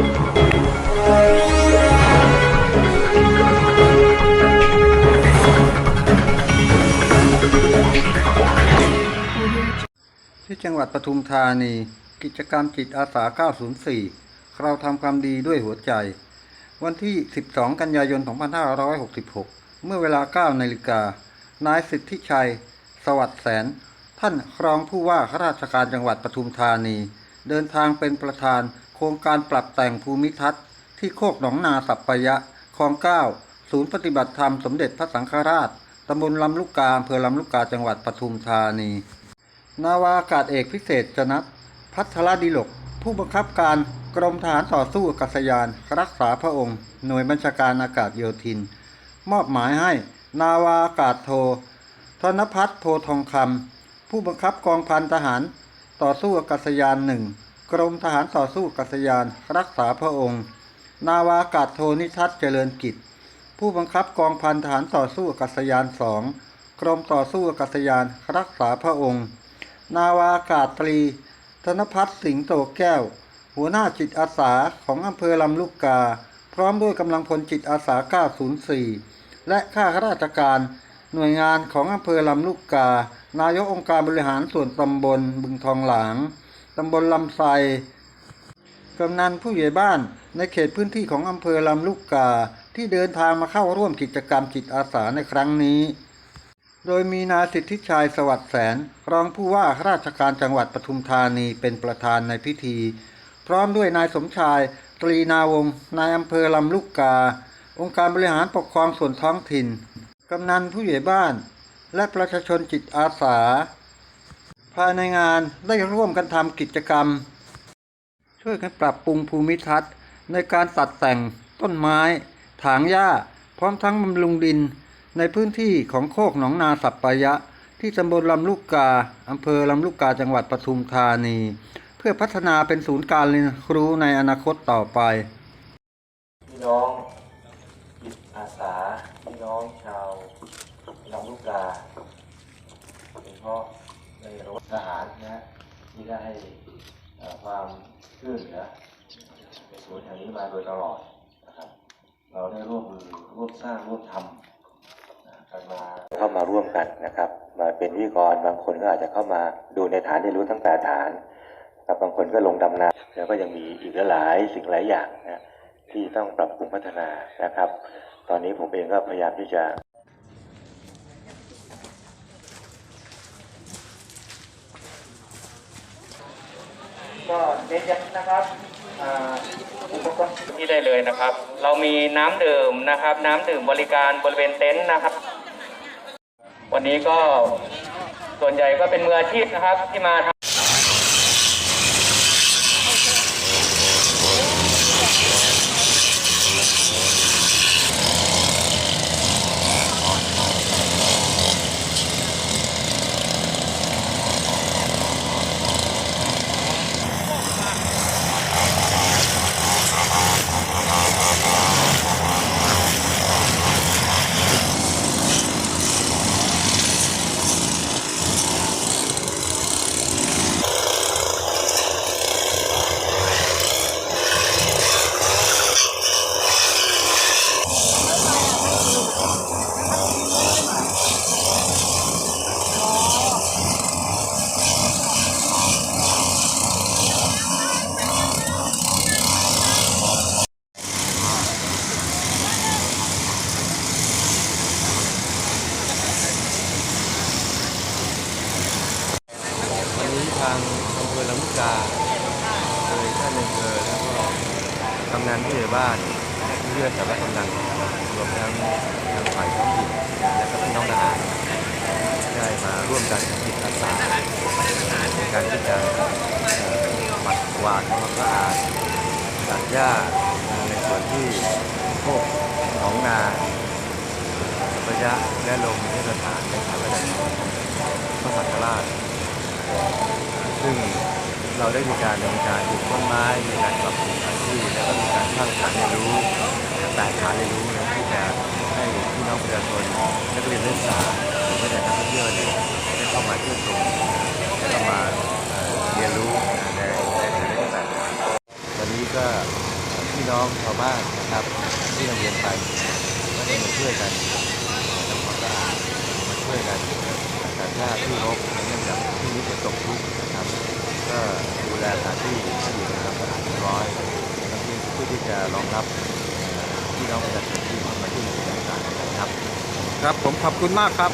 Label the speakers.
Speaker 1: ที่จังหวัดปทุมธานี กิจกรรมจิตอาสา 904 เราทำความดีด้วยหัวใจ วันที่ 12 กันยายน 2566 เมื่อเวลา 9 นาฬิกา นายสิทธิชัย สวัสดิ์แสน ท่านรองผู้ว่าข้าราชการจังหวัดปทุมธานี เดินทางเป็นประธาน ครงการปรับแต่งภูมิทัศน์ ที่โคกหนองนาสัปปายะคลองเก้าศูนย์ปฏิบัติธรรมสมเด็จพระสังฆราชตำบลลำลูกกาอำเภอลำลูกกาจังหวัดปทุมธานี นาวาอากาศเอกพิเศษจนัทพัทรดิลก ผู้บังคับการกรมทหารต่อสู้อากาศยาน รักษาพระองค์ หน่วยบัญชาการอากาศโยธิน มอบหมายให้ นาวาอากาศโท ธนพัฒน์โพทองคำผู้บังคับกองพันทหาร ต่อสู้อากาศยานหนึ่ง กรมทหารต่อสู้กาศยาน รักษาพระองค์ นาวาอากาศโทนิทัศเจริญกิจ ผู้บังคับกองพันทหารต่อสู้กาศยานสองกรมต่อสู้กาศยาน รักษาพระองค์ นาวาอากาศตรี ธนพัฒน์สิงโตแก้ว หัวหน้าจิตอาสาของอำเภอลำลูกกา พร้อมด้วยกำลังพลจิตอาสา 904 และข้าราชการหน่วยงานของอำเภอลำลูกกา นายกองค์การบริหารส่วนตำบลบึงทองหลาง ตำบลลำไทรกำนันผู้ใหญ่บ้านในเขตพื้นที่ของอำเภอลำลูกกาที่เดินทางมาเข้าร่วมกิจกรรมจิตอาสาในครั้งนี้ โดยมีนายสิทธิชัยสวัสดิ์แสน รองผู้ว่าราชการจังหวัดปทุมธานีเป็นประธานในพิธี พร้อมด้วยนายสมชาย ตรีนาวงศ์นายอำเภอลำลูกกา องค์การบริหารปกครองส่วนท้องถิ่น กำนันผู้ใหญ่บ้าน และประชาชนจิตอาสา ภายในงานได้ร่วมกันทำกิจกรรม ช่วยกันปรับปรุงภูมิทัศน์ ในการตัดแต่งต้นไม้ ถางหญ้า พร้อมทั้งบำรุงดิน ในพื้นที่ของโคกหนองนาสัปปายะ ที่ตำบลลำลูกกาอำเภอลำลูกกาจังหวัดปทุมธานี เพื่อพัฒนาเป็นศูนย์การเรียนรู้ในอนาคตต่อไป
Speaker 2: พี่น้องจิตอาสา พี่น้องชาวลำลูกกาโดยเฉพาะ ในรถทหารนะฮะที่ได้ให้ความช่วยเหลือในส่วนแห่งนี้มาโดยตลอดนะครับ เราได้ร่วมมือร่วมสร้างร่วมทำกันมาเข้ามาร่วมกันนะครับ มาเป็นวิกรบางคนก็อาจจะเข้ามาดูในฐานเรียนรู้ทั้งแปดฐานนะครับบางคนก็ลงดำน้ำแล้วก็ยังมีอีกหลายสิ่งหลายอย่างนะที่ต้องปรับปรุงพัฒนานะครับ ตอนนี้ผมเองก็พยายามที่จะ
Speaker 3: ก็เน้นย้ำนะครับอ่าอุกรณ์ที่ได้เลยนะครับ เรามีน้ำดื่มนะครับ น้ำดื่มบริการบริเวณเต็นท์นะครับ วันนี้ก็ส่วนใหญ่ก็เป็นมืออาชีพนะครับที่มา
Speaker 4: กาโดยท่านในอำเภอแล้วก็กำนันผู้ใหญ่บ้านเพื่อนแต่ละกำนันรวมทั้งทางฝ่ายท้องถิ่นและก็พี่น้องทหารได้มาร่วมกันจิตอาสาในการที่จะปัดกวาดทำความสะอาดตัดหญ้าในส่วนที่โคกหนองนาสัพพยะและลงเทศฐานในฐานพระนครพระสังฆราช ซึ่ง เราได้มีการดำเนินการปลูกต้นไม้ มีการปรับปรุงอาชีพแล้วก็มีการสร้างฐานเรียนรู้แปดฐานเรียนรู้นะที่จะให้พี่น้องประชาชนนักเรียนนักศึกษาหรือแม้แต่นักท่องเที่ยวเนี่ยได้เข้ามาเที่ยวชมและก็มาเอ่อเรียนรู้ในในในแต่ละแปดฐานวันนี้ก็พี่น้องชาวบ้านนะครับที่เราเรียนไปก็จะมาช่วยกันทำความสะอาดมาช่วยกันจัดหญ้าที่รกเนื่องจากที่นี้ฝนตกชุกนะครับ ก็ดูแลสถานที่ให้อยู่ในความสะอาดเรียบร้อยทั้งที่เพื่อที่จะรองรับพี่น้องประชาชนที่เข้ามาที่ในต่างๆนะครับ
Speaker 1: ครับผมขอบคุณมากครับ